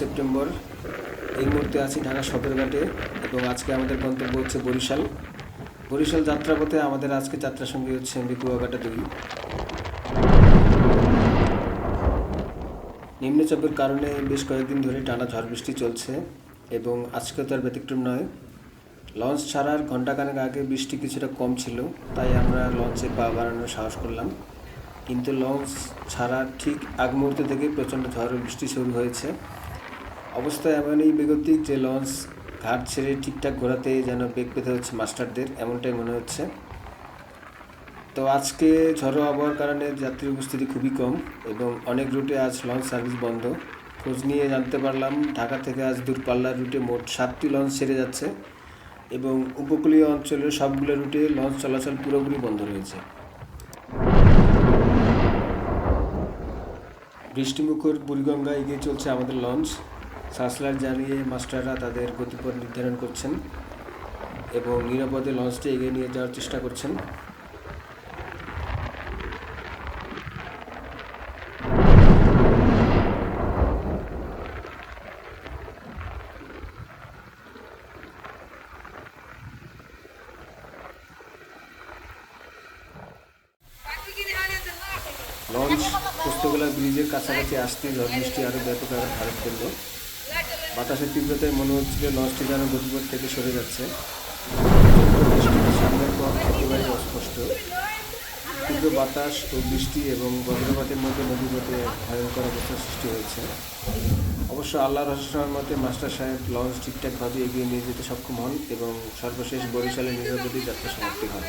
September. এই মুহূর্তে আছি ঢাকা সদরঘাটে এবং আজকে আমাদের গন্তব্য হচ্ছে বরিশাল। বরিশাল যাত্রাপথে আমাদের আজকে যাত্রার সঙ্গী হচ্ছে এমবি কুয়াকাটা দুই। নিম্নচাপের কারণে বেশ কয়েকদিন ধরে টানা ঝড় বৃষ্টি চলছে এবং আজকে তার ব্যতিক্রম নয়। লঞ্চ ছাড়ার ঘন্টাখানেক আগে বৃষ্টি কিছুটা কম ছিল, তাই আমরা লঞ্চে পা বাড়ানোর সাহস করলাম। কিন্তু লঞ্চ ছাড়া ঠিক আগ মুহূর্ত থেকে প্রচণ্ড ঝড় বৃষ্টি শুরু হয়েছে। অবস্থা এমনই বেগতিক যে লঞ্চ ঘাট ছেড়ে ঠিকঠাক ঘোরাতে যেন বেগ পেতে হচ্ছে মাস্টারদের, এমনটাই মনে হচ্ছে। তো আজকে ঝড়ো আবহাওয়ার কারণে যাত্রীর উপস্থিতি খুবই কম এবং অনেক রুটে আজ লঞ্চ সার্ভিস বন্ধ। খোঁজ নিয়ে জানতে পারলাম, ঢাকা থেকে আজ দূরপাল্লার রুটে মোট সাতটি লঞ্চ ছেড়ে যাচ্ছে এবং উপকূলীয় অঞ্চলের সবগুলো রুটে লঞ্চ চলাচল পুরোপুরি বন্ধ রয়েছে। বৃষ্টিমুখর বুড়িগঙ্গা এগিয়ে চলছে আমাদের লঞ্চ। সাসলার জানিয়ে মাস্টাররা তাদের গতিপথ নির্ধারণ করছেন এবং নিরাপদে লঞ্চটি এগিয়ে নিয়ে যাওয়ার চেষ্টা করছেন। লঞ্চ পোস্তগোলা ব্রিজের কাছাকাছি আসতে বৃষ্টি আরও ব্যাপক আকার ধারণ করল বাতাসের তীব্রতায় মনে হচ্ছিল লঞ্চটি যেন গতিপথ থেকে সরে যাচ্ছে। সামনের পথ একেবারে অস্পষ্ট। তীব্র বাতাস ও বৃষ্টি এবং বজ্রপাতের মধ্যে নদীপথে ভয়ঙ্কর অবস্থার সৃষ্টি হয়েছে। অবশ্য আল্লাহ রহস্যের মতে মাস্টার সাহেব লঞ্চ ঠিকঠাকভাবে এগিয়ে নিয়ে যেতে সক্ষম হন এবং সর্বশেষ বরিশালে নিরাপদে যাত্রা সমাপ্তি হয়।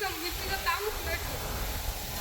dann bist du da, da muss